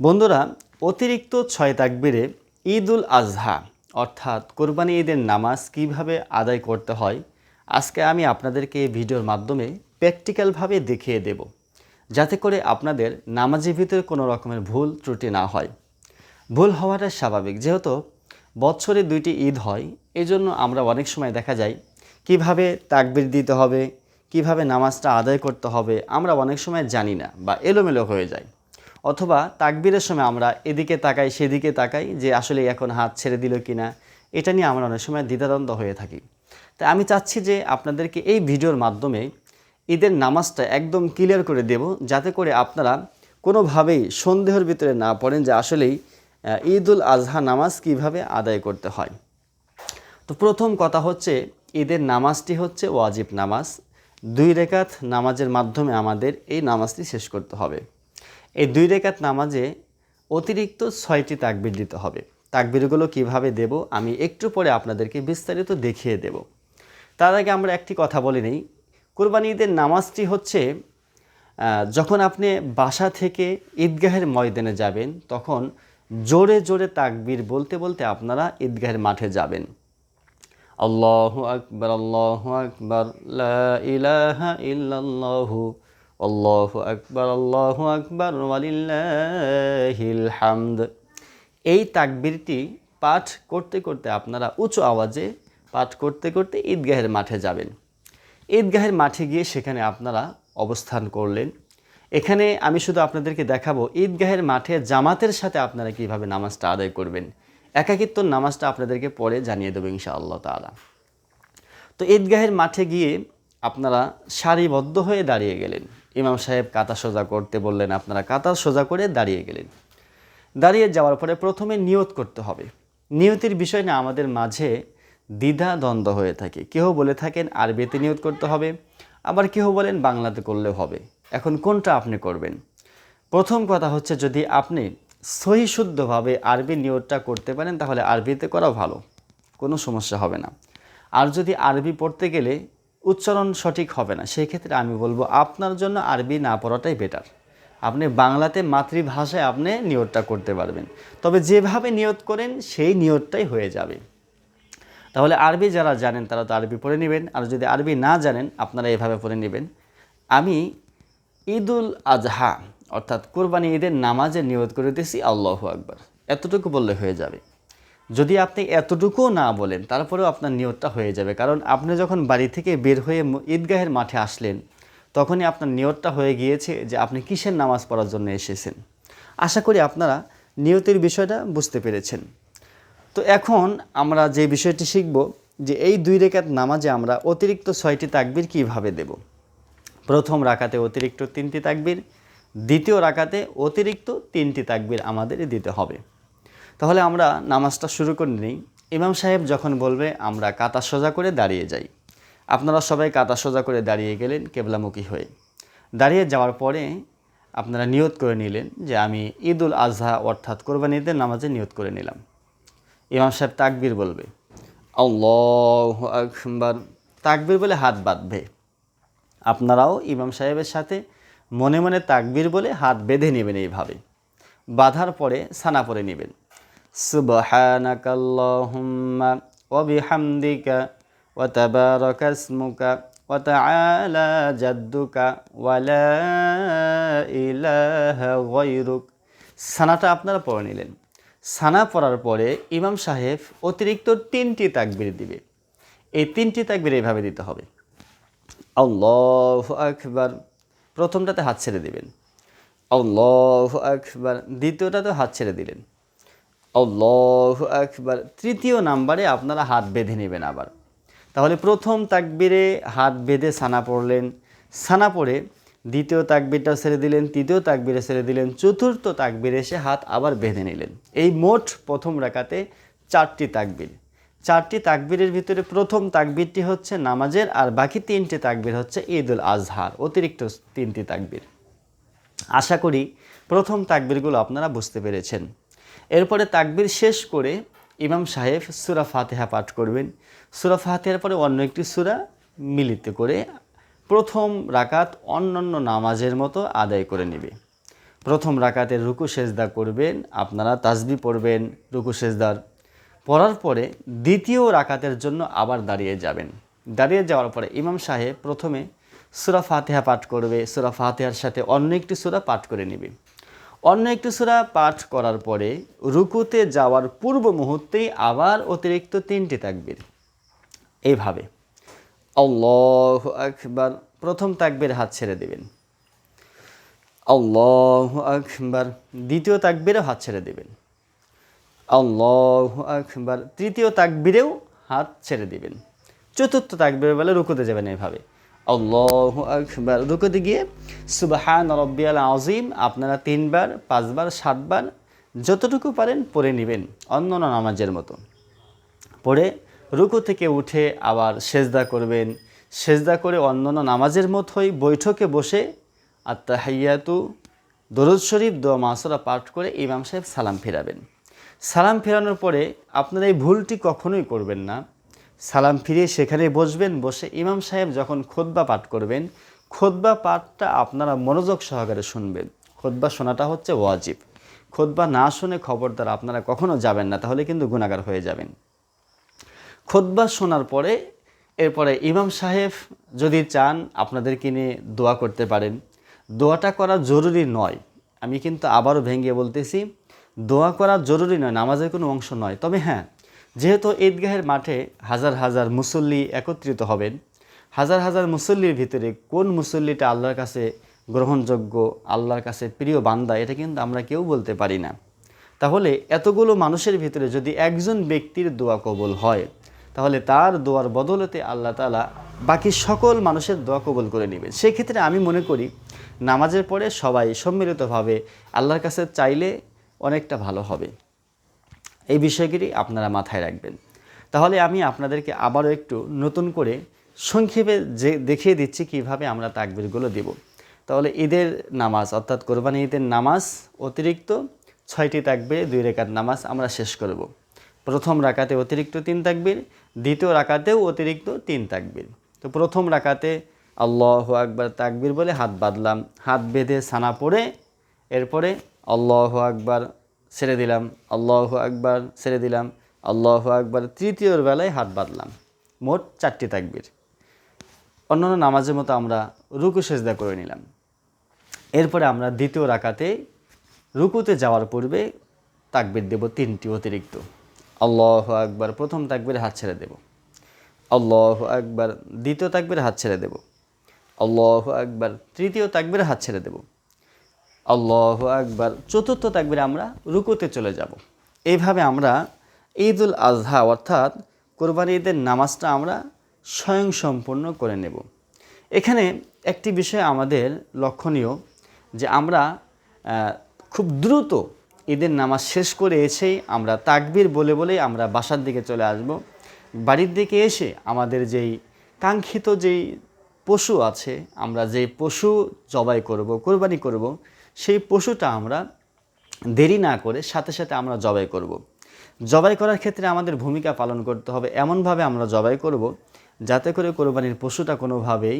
বন্ধুরা, অতিরিক্ত ছয় তাকবিরে ঈদ উল আজহা, অর্থাৎ কোরবানি ঈদের নামাজ কীভাবে আদায় করতে হয়, আজকে আমি আপনাদেরকে ভিডিওর মাধ্যমে প্র্যাকটিক্যালভাবে দেখিয়ে দেব, যাতে করে আপনাদের নামাজের ভিতরে কোনো রকমের ভুল ত্রুটি না হয়। ভুল হওয়াটা স্বাভাবিক, যেহেতু বছরে দুইটি ঈদ হয়, এজন্য আমরা অনেক সময় দেখা যায় কীভাবে তাকবির দিতে হবে, কীভাবে নামাজটা আদায় করতে হবে, আমরা অনেক সময় জানি না বা এলোমেলো হয়ে যায়। অথবা তাকবীরের সময় আমরা এদিকে তাকাই সেদিকে তাকাই যে আসলে এখন হাত ছেড়ে দিল কি না এটা নিয়ে আমরা অনেক সময় দ্বিধাদ্বন্দ্ব হয়ে থাকি। তাই আমি চাচ্ছি যে আপনাদেরকে এই ভিডিওর মাধ্যমে ঈদের নামাজটা একদম ক্লিয়ার করে দেব যাতে করে আপনারা কোনোভাবেই সন্দেহের ভিতরে না পড়েন যে আসলেই আহ, ঈদ উল আজহা নামাজ কীভাবে আদায় করতে হয়। তো প্রথম কথা হচ্ছে ঈদের নামাজটি হচ্ছে ওয়াজিব নামাজ। দুই রেখাত নামাজের মাধ্যমে আমাদের এই নামাজটি শেষ করতে হবে। এই দুই রেখাত নামাজে অতিরিক্ত ছয়টি তাকবির দিতে হবে। তাকবিরগুলো কীভাবে দেব আমি একটু পরে আপনাদেরকে বিস্তারিত দেখিয়ে দেব। তার আগে আমরা একটি কথা বলে নেই। কোরবানি ঈদের নামাজটি হচ্ছে যখন আপনি বাসা থেকে ঈদগাহের ময়দানে যাবেন, তখন জোরে জোরে তাকবির বলতে বলতে আপনারা ঈদগাহের মাঠে যাবেন। আল্লাহু আকবার আল্লাহু আকবার ইলাহা ইল্লাল্লাহু আল্লাহু আকবার আল্লাহু আকবার, ওয়ালিল্লাহিল হামদ। এই তাকবীরটি পাঠ করতে করতে আপনারা উঁচু আওয়াজে পাঠ করতে করতে ঈদগাহের মাঠে যাবেন। ঈদগাহের মাঠে গিয়ে সেখানে আপনারা অবস্থান করলেন। এখানে আমি শুধু আপনাদেরকে দেখাবো ঈদগাহের মাঠে জামাতের সাথে আপনারা কীভাবে নামাজটা আদায় করবেন। একাকিত্ব নামাজটা আপনাদেরকে পরে জানিয়ে দেবো ইনশাআল্লাহ তাআলা। তো ঈদগাহের মাঠে গিয়ে আপনারা সারিবদ্ধ হয়ে দাঁড়িয়ে গেলেন। ইমাম সাহেব কাতা সোজা করতে বললেন, আপনারা কাতা সোজা করে দাঁড়িয়ে গেলেন। দাঁড়িয়ে যাওয়ার পরে প্রথমে নিয়ত করতে হবে। নিয়তির বিষয় না, আমাদের মাঝে দ্বিধা দ্বন্দ্ব হয়ে থাকে। কেউ বলে থাকেন, আরবিতে নিয়ত করতে হবে, আবার কেউ বলেন, বাংলাতে করলেও হবে। এখন কোনটা আপনি করবেন? প্রথম কথা হচ্ছে, যদি আপনি সহি শুদ্ধভাবে আরবি নিয়তটা করতে পারেন, তাহলে আরবিতে করা ভালো। কোনো সমস্যা হবে না। আর যদি আরবি পড়তে গেলে উচ্চারণ সঠিক হবে না সেই ক্ষেত্রে আমি বলব আপনার জন্য আরবি না পড়াটাই বেটার আপনি বাংলাতে মাতৃভাষায় আপনি নিয়তটা করতে পারবেন। তবে যেভাবে নিয়ত করেন, সেই নিয়তটাই হয়ে যাবে। তাহলে আরবি যারা জানেন, তারা তো আরবি পড়ে নেবেন। আর যদি আরবি না জানেন, আপনারা এভাবে পড়ে নেবেন। আমি ঈদুল আজহা, অর্থাৎ কোরবানি ঈদের নামাজে নিয়ত করে দিয়েছি, আল্লাহ আকবার। এতটুকু বললে হয়ে যাবে। যদি আপনি এতটুকুও না বলেন, তারপরেও আপনার নিয়তটা হয়ে যাবে। কারণ আপনি যখন বাড়ি থেকে বের হয়ে ঈদগাহের মাঠে আসলেন, তখনই আপনার নিয়তটা হয়ে গিয়েছে যে আপনি কিসের নামাজ পড়ার জন্য এসেছেন। আশা করি আপনারা নিয়তের বিষয়টা বুঝতে পেরেছেন। তো এখন আমরা যে বিষয়টি শিখব যে এই দুই রেখাত নামাজে আমরা অতিরিক্ত ছয়টি তাকবির কীভাবে দেব। প্রথম রাকাতে অতিরিক্ত তিনটি তাকবির, দ্বিতীয় রাকাতে অতিরিক্ত তিনটি তাকবির আমাদের দিতে হবে। তাহলে আমরা নামাজটা শুরু করে নিই। ইমাম সাহেব যখন বলবে, আমরা কাতা সোজা করে দাঁড়িয়ে যাই। আপনারা সবাই কাতা সোজা করে দাঁড়িয়ে গেলেন কেবলামুখী হয়ে। দাঁড়িয়ে যাওয়ার পরে আপনারা নিয়ত করে নিলেন যে আমি ঈদুল আজহা অর্থাৎ কোরবানিদের নামাজে নিয়ত করে নিলাম। ইমাম সাহেব তাকবীর বলবে, আল্লাহ আকবার। তাকবীর বলে হাত বাঁধবে। আপনারাও ইমাম সাহেবের সাথে মনে মনে তাকবীর বলে হাত বেঁধে নেবেন এইভাবে। বাঁধার পরে সানা পরে নেবেন। ওয়া তাবারাকা ইসমুকা ওয়া তাআলা জাদ্দুকা ওয়া লা ইলাহা গায়রুক। সানাটা আপনারা পড়ে নিলেন। সানা পড়ার পরে ইমাম সাহেব অতিরিক্ত তিনটি তাকবীর দিবে। এই তিনটি তাকবীর এইভাবে দিতে হবে। আল্লাহ আকবার। প্রথমটাতে হাত ছেড়ে দিবেন। আল্লাহ আকবার। দ্বিতীয়টাতে হাত ছেড়ে দিলেন। আল্লাহ আকবার। তৃতীয় নাম্বারে আপনারা হাত বেঁধে নেবেন আবার। তাহলে প্রথম তাকবিরে হাত বেঁধে সানা পড়লেন। সানা পড়ে দ্বিতীয় তাকবিরটা ছেড়ে দিলেন, তৃতীয় তাকবিরে ছেড়ে দিলেন, চতুর্থ তাকবিরে এসে হাত আবার বেঁধে নিলেন। এই মোট প্রথম রাকাতে চারটি তাকবির। চারটি তাকবীরের ভিতরে প্রথম তাকবীরটি হচ্ছে নামাজের আর বাকি তিনটি তাকবীর হচ্ছে ঈদুল আজহার, অতিরিক্ত তিনটি তাকবীর। আশা করি প্রথম তাকবীরগুলো আপনারা বুঝতে পেরেছেন। এরপরে তাকবির শেষ করে ইমাম সাহেব সুরা ফাতেহা পাঠ করবেন। সুরা ফাতেহার পরে অন্য একটি সুরা মিলিত করে প্রথম রাকাত অন্যান্য নামাজের মতো আদায় করে নেবে। প্রথম রাকাতে রুকু সেজদা করবেন, আপনারা তাসবি পড়বেন রুকু সেজদার। পড়ার পরে দ্বিতীয় রাকাতের জন্য আবার দাঁড়িয়ে যাবেন। দাঁড়িয়ে যাওয়ার পরে ইমাম সাহেব প্রথমে সুরা ফাতেহা পাঠ করবে, সুরা ফাতেহার সাথে অন্য একটি সুরা পাঠ করে নেবে। অন্য একটি সুরা পাঠ করার পরে রুকুতে যাওয়ার পূর্ব মুহূর্তেই আবার অতিরিক্ত তিনটি তাকবির। এইভাবে। আল্লাহ আকবার, প্রথম তাকবির হাত ছেড়ে দেবেন। আল্লাহ আকবার, দ্বিতীয় তাকবিরেও হাত ছেড়ে দেবেন। আল্লাহ আকবার, তৃতীয় তাকবিরেও হাত ছেড়ে দেবেন। চতুর্থ তাকবির বেলা রুকুতে যাবেন এইভাবে। আল্লাহ আকবার। রুকুতে গিয়ে, সুবাহান রব্বিয়াল আজিম আপনারা তিনবার, পাঁচবার, সাতবার, যতটুকু পারেন পড়ে নেবেন অন্য অন্য নামাজের মতো। পড়ে রুকু থেকে উঠে আবার সেজদা করবেন। সেজদা করে অন্যান্য নামাজের মতোই বৈঠকে বসে আত্মাহাইয়াতু দরুদ শরীফ, দোয়া মাসরা পাঠ করে ইমাম সাহেব সালাম ফেরাবেন। সালাম ফেরানোর পরে আপনারা এই ভুলটি কখনোই করবেন না। সালাম ফিরিয়ে সেখানে বসবেন। বসে ইমাম সাহেব যখন খোদবা পাঠ করবেন খোদবা পাঠটা আপনারা মনোযোগ সহকারে শুনবেন। খোদবা শোনাটা হচ্ছে ওয়াজিব। খোদবা না শুনে খবরদার আপনারা কখনো যাবেন না, তাহলে কিন্তু গুণাগার হয়ে যাবেন। খোদবা শোনার পরে, এরপরে ইমাম সাহেব যদি চান, আপনাদেরকে নিয়ে দোয়া করতে পারেন। দোয়াটা করা জরুরি নয়। আমি কিন্তু আবারও ভেঙে বলতেছি, দোয়া করা জরুরি নয়, নামাজের কোনো অংশ নয়। তবে হ্যাঁ যেহেতু ঈদগাহের মাঠে হাজার হাজার মুসল্লি একত্রিত হবেন, হাজার হাজার মুসল্লির ভিতরে কোন মুসল্লিটা আল্লাহর কাছে গ্রহণযোগ্য, আল্লাহর কাছে প্রিয় বান্দা, এটা কিন্তু আমরা কেউ বলতে পারি না। তাহলে এতগুলো মানুষের ভিতরে যদি একজন ব্যক্তির দোয়া কবুল হয়, তাহলে তার দোয়ার বদলতে আল্লাহ তালা বাকি সকল মানুষের দোয়া কবুল করে নেবেন। সেক্ষেত্রে আমি মনে করি নামাজের পরে সবাই সম্মিলিতভাবে আল্লাহর কাছে চাইলে অনেকটা ভালো হবে। এই বিষয়গুলি আপনারা মাথায় রাখবেন। তাহলে আমি আপনাদেরকে আবারও একটু নতুন করে সংক্ষেপে যে দেখিয়ে দিচ্ছি কীভাবে আমরা তাকবিরগুলো দেব। তাহলে ঈদের নামাজ, অর্থাৎ কোরবানি ঈদের নামাজ, অতিরিক্ত ছয়টি তাকবির, দুই রেখার নামাজ আমরা শেষ করব। প্রথম রাকাতে অতিরিক্ত তিন তাকবির, দ্বিতীয় রাকাতেও অতিরিক্ত তিন তাকবির। তো প্রথম রাকাতে আল্লাহ আকবার তাকবির বলে হাত বাঁধলাম। হাত বেঁধে সানা পড়ে এরপরে আল্লাহ আকবার ছেড়ে দিলাম, আল্লাহ আকবার ছেড়ে দিলাম, আল্লাহ আকবার। তৃতীয়র বেলায় হাত বাঁধলাম, মোট চারটি তাকবির। অন্যান্য নামাজের মতো আমরা রুকু সেজদা করে নিলাম। এরপরে আমরা দ্বিতীয় রাকাতে রুকুতে যাওয়ার পূর্বে তাকবির দেব তিনটি অতিরিক্ত। আল্লাহ আকবার, প্রথম তাকবির হাত ছেড়ে দেব। আল্লাহ আকবার, দ্বিতীয় তাকবির হাত ছেড়ে দেব। আল্লাহ আকবার, তৃতীয় তাকবির হাত ছেড়ে দেব। আল্লাহ আকবার, চতুর্থ তাকবিরে আমরা রুকুতে চলে যাব। এইভাবে আমরা ঈদুল আজহা অর্থাৎ কোরবানি ঈদের নামাজটা আমরা স্বয়ং সম্পূর্ণ করে নেব। এখানে একটি বিষয় আমাদের লক্ষণীয় যে আমরা খুব দ্রুত ঈদের নামাজ শেষ করে এসেই আমরা তাকবির বলে বলেই আমরা বাসার দিকে চলে আসব। বাড়ির দিকে এসে আমাদের যেই কাঙ্ক্ষিত যেই পশু আছে, আমরা যেই পশু জবাই করব, কোরবানি করব সেই পশুটা আমরা দেরি না করে সাথে সাথে আমরা জবাই করব। জবাই করার ক্ষেত্রে আমাদের ভূমিকা পালন করতে হবে। এমনভাবে আমরা জবাই করব যাতে করে কোরবানির পশুটা কোনোভাবেই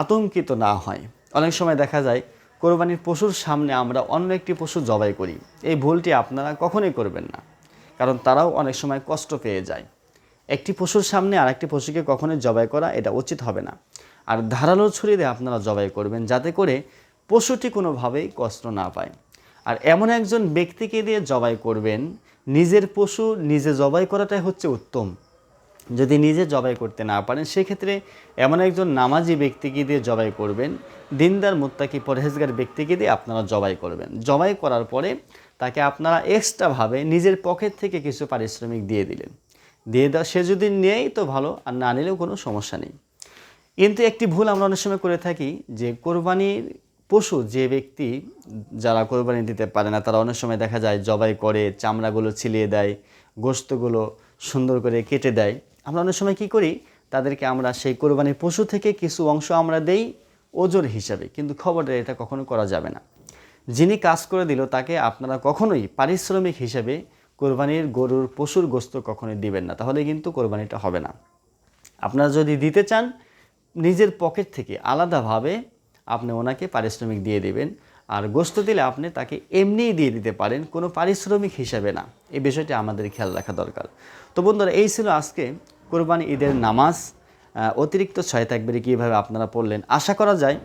আতঙ্কিত না হয়। অনেক সময় দেখা যায় কোরবানির পশুর সামনে আমরা অন্য একটি পশু জবাই করি। এই ভুলটি আপনারা কখনোই করবেন না, কারণ তারাও অনেক সময় কষ্ট পেয়ে যায়। একটি পশুর সামনে আরেকটি পশুকে কখনোই জবাই করা এটা উচিত হবে না। আর ধারালো ছুরি দিয়ে আপনারা জবাই করবেন যাতে করে পশুটি কোনোভাবেই কষ্ট না পায়। আর এমন একজন ব্যক্তিকে দিয়ে জবাই করবেন, নিজের পশু নিজে জবাই করাটাই হচ্ছে উত্তম। যদি নিজে জবাই করতে না পারেন, সেক্ষেত্রে এমন একজন নামাজি ব্যক্তিকে দিয়ে জবাই করবেন, দিনদার মুত্তাকি পরহেজগার ব্যক্তিকে দিয়ে আপনারা জবাই করবেন। জবাই করার পরে তাকে আপনারা এক্সট্রাভাবে নিজের পকেট থেকে কিছু পারিশ্রমিক দিয়ে দিলেন। দিয়ে দেওয়া সে যদি নেয় তো ভালো, আর না নিলেও কোনো সমস্যা নেই। কিন্তু একটি ভুল আমরা অনেক সময় করে থাকি যে কোরবানির পশু যে ব্যক্তি যারা কোরবানি দিতে পারে না, তারা অনেক সময় দেখা যায় জবাই করে, চামড়াগুলো ছিলিয়ে দেয় গোস্তগুলো সুন্দর করে কেটে দেয়। আমরা অনেক সময় কি করি? তাদেরকে আমরা সেই কোরবানির পশু থেকে কিছু অংশ আমরা দেই ওজোর হিসাবে, কিন্তু খবরটা এটা কখনো করা যাবে না। যিনি কাজ করে দিল, তাকে আপনারা কখনোই পারিশ্রমিক হিসেবে কোরবানির গরুর পশুর গোস্ত কখনোই দিবেন না, তাহলে কিন্তু কোরবানিটা হবে না। আপনারা যদি দিতে চান, নিজের পকেট থেকে আলাদাভাবে আপনি ওনাকে পারিশ্রমিক দিয়ে দেবেন। আর গোস্ত দিলে আপনি তাকে এমনিই দিয়ে দিতে পারেন, কোনো পারিশ্রমিক হিসাবে না। এই বিষয়টি আমাদের খেয়াল রাখা দরকার। তো বন্ধুরা, এই ছিল আজকে কোরবানি ঈদের নামাজ। অতিরিক্ত ছয় তাকবিরে কীভাবে আপনারা পড়লেন, আশা করা যায়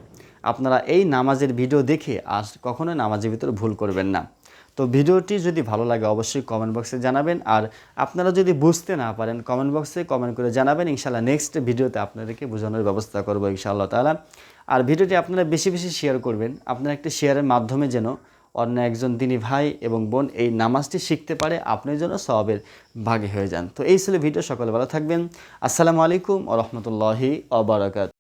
আপনারা এই নামাজের ভিডিও দেখে আজ কখনোই নামাজের ভিতরে ভুল করবেন না। তো ভিডিওটি যদি ভালো লাগে অবশ্যই কমেন্ট বক্সে জানাবেন। আর আপনারা যদি বুঝতে না পারেন কমেন্ট বক্সে কমেন্ট করে জানাবেন। ইনশাল্লাহ নেক্সট ভিডিওতে আপনাদেরকে বোঝানোর ব্যবস্থা করব ইনশাআল্লাহ তাআলা। আর ভিডিওটি আপনারা বেশি বেশি শেয়ার করবেন। আপনারা একটি শেয়ারের মাধ্যমে যেন অন্য একজন দিনী ভাই এবং বোন এই নামাজটি শিখতে পারে, আপনি যেন সবের ভাগে হয়ে যান। তো এই ছিল ভিডিও, সকলে ভালো থাকবেন। আসসালামু আলাইকুম ও রহমতুল্লাহি অবরাকাত